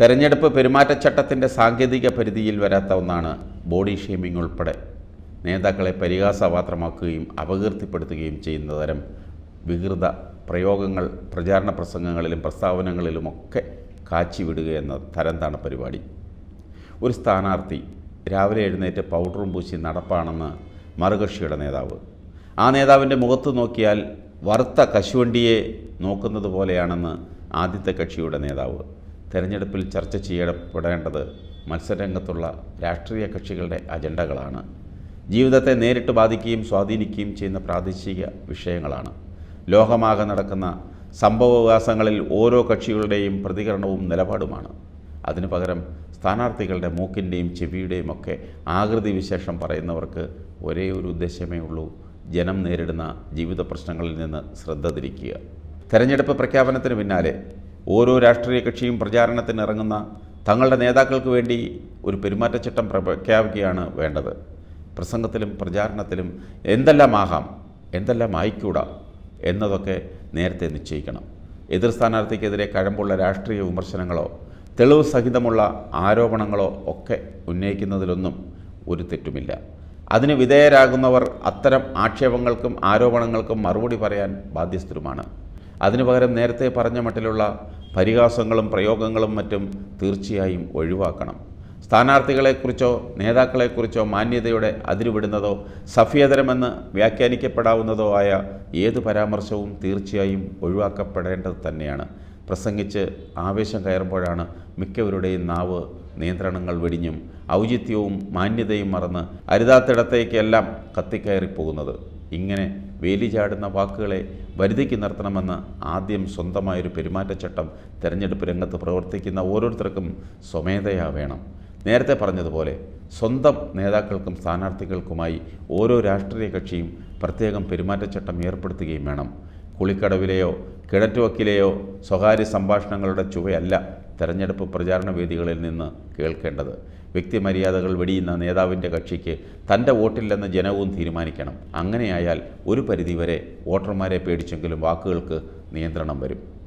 തെരഞ്ഞെടുപ്പ് പെരുമാറ്റച്ചട്ടത്തിന്റെ സാങ്കേതിക പരിധിയിൽ വരാത്ത ഒന്നാണ് ബോഡി ഷേമിംഗ് ഉൾപ്പെടെ. നേതാക്കളെ പരിഹാസപാത്രമാക്കുകയും അപകീർത്തിപ്പെടുത്തുകയും ചെയ്യുന്ന തരം വികൃത പ്രയോഗങ്ങൾ പ്രചാരണ പ്രസംഗങ്ങളിലും പ്രസ്താവനകളിലുമൊക്കെ കാച്ചിവിടുക എന്ന തരംതാണ് പരിപാടി. ഒരു സ്ഥാനാർത്ഥി രാവിലെ എഴുന്നേറ്റ് പൗഡറും പൂശി നടപ്പാണെന്ന് മറുകക്ഷിയുടെ നേതാവ്. ആ നേതാവിന്റെ മുഖത്ത് നോക്കിയാൽ വറുത്ത കശുവണ്ടിയെ നോക്കുന്നത് പോലെയാണെന്ന് ആദ്യത്തെ കക്ഷിയുടെ നേതാവ്. തെരഞ്ഞെടുപ്പിൽ ചർച്ച ചെയ്യപ്പെടേണ്ടത് മത്സരരംഗത്തുള്ള രാഷ്ട്രീയ കക്ഷികളുടെ അജണ്ടകളാണ്. ജീവിതത്തെ നേരിട്ട് ബാധിക്കുകയും സ്വാധീനിക്കുകയും ചെയ്യുന്ന പ്രാദേശിക വിഷയങ്ങളാണ്. ലോകമാകെ നടക്കുന്ന സംഭവവികാസങ്ങളിൽ ഓരോ കക്ഷികളുടെയും പ്രതികരണവും നിലപാടുമാണ്. അതിനു പകരം സ്ഥാനാർത്ഥികളുടെ മൂക്കിന്റെയും ചെവിയുടെയും ഒക്കെ ആകൃതി വിശേഷം പറയുന്നവർക്ക് ഒരേ ഒരു ഉദ്ദേശമേ ഉള്ളൂ ജനം നേരിടുന്ന ജീവിത പ്രശ്നങ്ങളിൽ നിന്ന് ശ്രദ്ധ തിരിക്കുക. തെരഞ്ഞെടുപ്പ് പ്രഖ്യാപനത്തിന് പിന്നാലെ ഓരോ രാഷ്ട്രീയ കക്ഷിയും പ്രചാരണത്തിന് ഇറങ്ങുന്ന തങ്ങളുടെ നേതാക്കൾക്ക് വേണ്ടി ഒരു പെരുമാറ്റച്ചട്ടം പ്രഖ്യാപിക്കുകയാണ് വേണ്ടത്. പ്രസംഗത്തിലും പ്രചാരണത്തിലും എന്തെല്ലാം ആകാം എന്തെല്ലാം ആയിക്കൂടാ എന്നതൊക്കെ നേരത്തെ നിശ്ചയിക്കണം. എതിർ സ്ഥാനാർത്ഥിക്കെതിരെ കഴമ്പുള്ള രാഷ്ട്രീയ വിമർശനങ്ങളോ തെളിവ് സഹിതമുള്ള ആരോപണങ്ങളോ ഒക്കെ ഉന്നയിക്കുന്നതിലൊന്നും ഒരു തെറ്റുമില്ല. അതിന് വിധേയരാകുന്നവർ അത്തരം ആക്ഷേപങ്ങൾക്കും ആരോപണങ്ങൾക്കും മറുപടി പറയാൻ ബാധ്യസ്ഥരുമാണ്. അതിനു പകരം നേരത്തെ പറഞ്ഞ മട്ടിലുള്ള പരിഹാസങ്ങളും പ്രയോഗങ്ങളും മറ്റും തീർച്ചയായും ഒഴിവാക്കണം. സ്ഥാനാർത്ഥികളെക്കുറിച്ചോ നേതാക്കളെക്കുറിച്ചോ മാന്യതയുടെ അതിരുവിടുന്നതോ സഫ്യതരമെന്ന് വ്യാഖ്യാനിക്കപ്പെടാവുന്നതോ ആയ ഏത് പരാമർശവും തീർച്ചയായും ഒഴിവാക്കപ്പെടേണ്ടത് തന്നെയാണ്. പ്രസംഗിച്ച് ആവേശം കയറുമ്പോഴാണ് മിക്കവരുടെയും നാവ് നിയന്ത്രണങ്ങൾ വെടിഞ്ഞും ഔചിത്യവും മാന്യതയും മറന്ന് അരുതാത്തിടത്തേക്കെല്ലാം കത്തിക്കയറിപ്പോകുന്നത്. ഇങ്ങനെ വേലി ചാടുന്ന വാക്കുകളെ വരുതിക്ക് നിർത്തണമെന്ന് ആദ്യം സ്വന്തമായൊരു പെരുമാറ്റച്ചട്ടം തെരഞ്ഞെടുപ്പ് രംഗത്ത് പ്രവർത്തിക്കുന്ന ഓരോരുത്തർക്കും സ്വമേധയാ വേണം. നേരത്തെ പറഞ്ഞതുപോലെ സ്വന്തം നേതാക്കൾക്കും സ്ഥാനാർത്ഥികൾക്കുമായി ഓരോ രാഷ്ട്രീയ കക്ഷിയും പ്രത്യേകം പെരുമാറ്റച്ചട്ടം ഏർപ്പെടുത്തുകയും വേണം. കുളിക്കടവിലെയോ കിണറ്റുവക്കിലെയോ സ്വകാര്യ സംഭാഷണങ്ങളുടെ ചുവയല്ല തെരഞ്ഞെടുപ്പ് പ്രചാരണ വേദികളിൽ നിന്ന് കേൾക്കേണ്ടത്. വ്യക്തിമര്യാദകൾ വെടിയുന്ന നേതാവിന്റെ കക്ഷിക്ക് തന്റെ വോട്ടില്ലെന്ന് ജനവും തീരുമാനിക്കണം. അങ്ങനെയായാൽ ഒരു പരിധിവരെ വോട്ടർമാരെ പേടിച്ചെങ്കിലും വാക്കുകൾക്ക് നിയന്ത്രണം വരും.